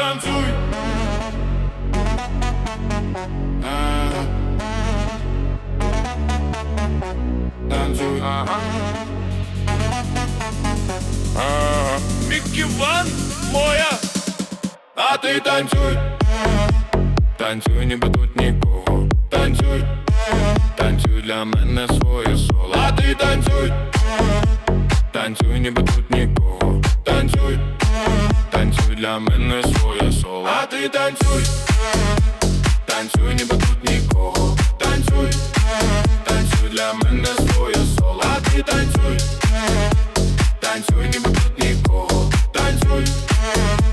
танцюй. Ага. Танцюй. Ага. Ага. Мікі Ван моя, а ти танцюй. Танцюй, ніби тут нікого. Танцюй. Танцюй для мене своє соло. А ти танцюй. Танцюй, ніби тут нікого. Танцюй. Танцюй для мене своє. А ти танцюй. Танцюй, ніби тут нікого. Танцюй. Танцюй для мене своє соло. А ти танцюй. Танцюй, ніби тут нікого. Танцюй.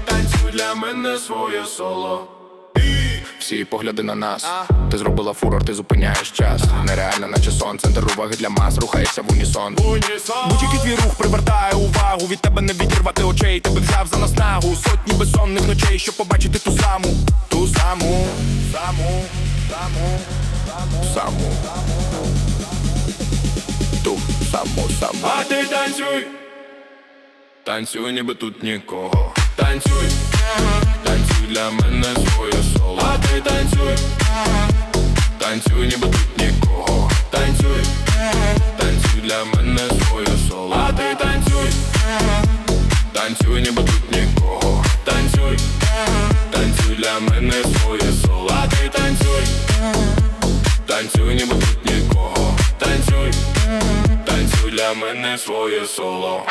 Танцюй для мене своє соло. Всі погляди на нас. Ти зробила фурор, ти зупиняєш час. Нереально, наче сон, центр уваги для мас, рухаєшся в унісон. Будь-який твій рух привертає увагу. Від тебе не відірвати очей, тебе взяв за наснагу. Сотні безсонних ночей, щоб побачити ту саму, ту саму, саму, саму, саму, ту саму, саму. А ти танцюй, танцюй, ніби тут нікого. Танцюй, танцюй для мене своє соло. А ти танцюй, танцюй, ніби тут танцюй, ніби тут нікого. Танцюй, танцюй для мене своє соло. А ти танцюй, танцюй, ніби тут нікого. Танцюй, танцюй для мене своє соло.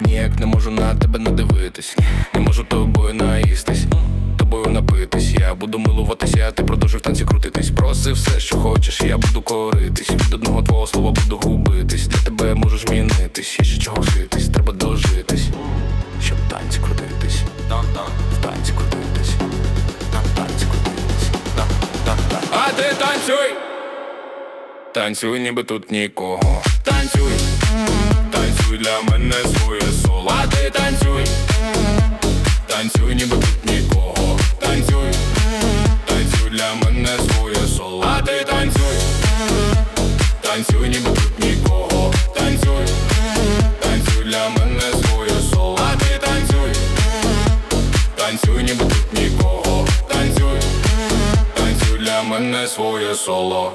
Ніяк не можу на тебе надивитись, не можу тобою наїстись, тобою напитись. Я буду милуватися, а ти продовжуй в танці крутитись. Проси все, що хочеш, я буду коритись. Від одного твого слова буду губитись. Для тебе можу змінитись, є ще чого вчитись, треба дожитись, щоб в танці крутитись. В танці крутитись. В танці крутитись. А ти танцюй! Танцюй, ніби тут нікого. Танцюй, танцюй для мене своє соло. А ти танцюй, танцюй, ніби тут нікого. Танцюй, танцюй для мене своє соло. А ти танцюй, танцюй, ніби тут нікого. Танцюй, танцюй для мене своє соло. А ти танцюй, танцюй, ніби тут нікого. Танцюй, танцюй для мене своє соло.